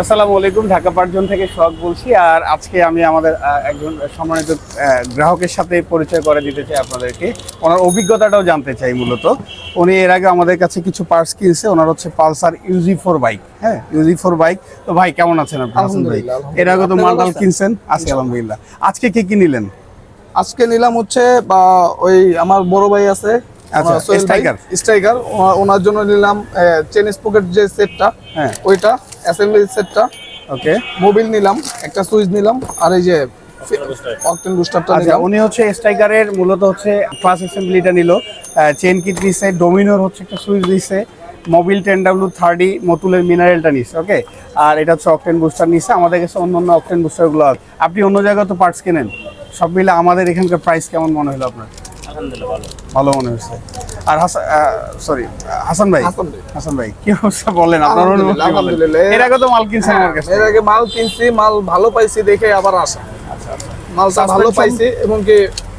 আসসালামু আলাইকুম ঢাকা পাঁচজন থেকে সোহাগ বলছি। আর আজকে আমি আমাদের একজন সম্মানিত গ্রাহকের সাথে পরিচয় করে দিতে চাই আপনাদেরকে। ওনার অভিজ্ঞতাটাও জানতে চাই মূলত। উনি এর আগে আমাদের কাছে কিছু পার্টস কিনছে ওনার হচ্ছে পালসার ইউজি ফোর বাইক হ্যাঁ? UG four bike. তো ভাই কেমন আছেন আপনি? ভাই? এর আগে তো মালটাল কিনছেন? আছি আলহামদুলিল্লাহ। আজকে কি কি নিলেন আজকে নিলাম হচ্ছে বা ওই আমার বড় ভাই আছে আচ্ছা, striker। স্ট্রাইকার ওনার জন্য নিলাম চেন স্পকেট যে সেটটা হ্যাঁ। ওইটা। অ্যাসেম্বলি সেটটা ওকে মোবিল নিলাম একটা সুইচ নিলাম আর এই যে অকটেন বুস্টারটা আচ্ছা নিলাম। উনি হচ্ছে স্ট্রাইকারের মূলত হচ্ছে ক্লাস অ্যাসেম্বলিটা নিল। চেন কিট দিছে ডোমিনোর হচ্ছে একটা সুইচ দিছে মোবিল টেন ডাব্লু থার্টি মতুলের মিনারেলটা নিছে ওকে আর এটা হচ্ছে অকটেন বুস্টার নিছে আমাদের কাছে অন্য অন্য অকটেন বুস্টারগুলো আছে। আপনি অন্য জায়গায় তো পার্টস কেনেন? সব মিলে আমাদের এখানকার প্রাইস কেমন মনে হলো আপনার? ভালো। মনে হচ্ছে। আর হাসান সরি হাসান ভাই। হাসান ভাই। কি অবস্থা বলেন? আপনার আলহামদুলিল্লাহ। এর আগে তো মাল কিনছেন আমার কাছে এর আগে মাল কিনছি মাল ভালো পাইছি দেখে আবার আসা। আচ্ছা আচ্ছা। মালটা ভালো পাইছি এবং কি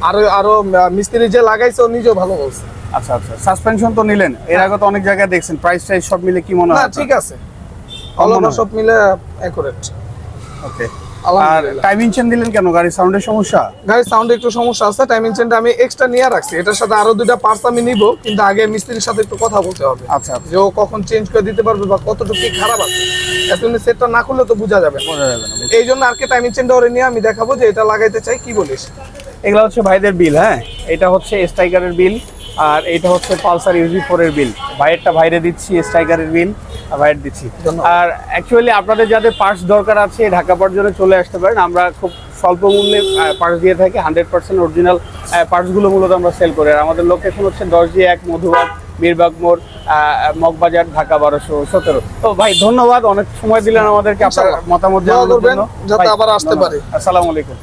আরও আরও মিস্ত্রি যে লাগাইছে ও নিজেও ভালো বলছে। আচ্ছা আচ্ছা। সাসপেনশন তো নিলেন। এর আগে তো অনেক জায়গায় দেখছেন। প্রাইস টাইস সব মিলে কি মনে না হয় ঠিক আছে। অল মনে সব মিলে অ্যাকুরেট ওকে আর টাইমিং চেন দিলেন কেন? গাড়ির সাউন্ডের সমস্যা? গাড়ির সাউন্ডে একটু সমস্যা আছে টাইমিং চেনটা আমি এক্সট্রা নিয়ে রাখছি। এটার সাথে আরও দুইটা পার্টস আমি নিব কিন্তু আগে মিস্ত্রির সাথে একটু কথা বলতে হবে। আচ্ছা আচ্ছা। যে ও কখন চেঞ্জ করে দিতে পারবে বা কতটুকু কি খারাপ আছে। এখনই সেটটা না করলে তো বোঝা যাবে। বোঝা যাবে না এই জন্য আর কি টাইমিং চেনটা ওরে নিয়ে আমি দেখাবো যে এটা লাগাইতে চাই কি বলিস? এগুলো হচ্ছে ভাইদের বিল হ্যাঁ? এটা হচ্ছে স্ট্রাইকারের বিল আর এটা হচ্ছে পালসার ইউজি ফোরের বিল ভাইয়েরটা বাইরে দিচ্ছি স্ট্রাইকারের বিল ভাইয়ের দিচ্ছি। আর অ্যাকচুয়ালি আপনাদের যাদের পার্টস দরকার আছে ঢাকা পর্যন্ত চলে আসতে পারেন। আমরা খুব স্বল্প মূল্যে পার্টস দিয়ে থাকি। হান্ড্রেড পার্সেন্ট অরিজিনাল পার্টসগুলো মূলত আমরা সেল করি। আর আমাদের লোকেশন হচ্ছে দশ জি এক মধুবাগ বীরবাগ মোড় আহ, মগবাজার ঢাকা বারোশো সতেরো। তো ভাই ধন্যবাদ। অনেক সময় দিলেন আমাদেরকে। আপনার মতামত দোয়া জানানোর জন্য। যাতে আবার আসতে। পারি। আসসালামু আলাইকুম।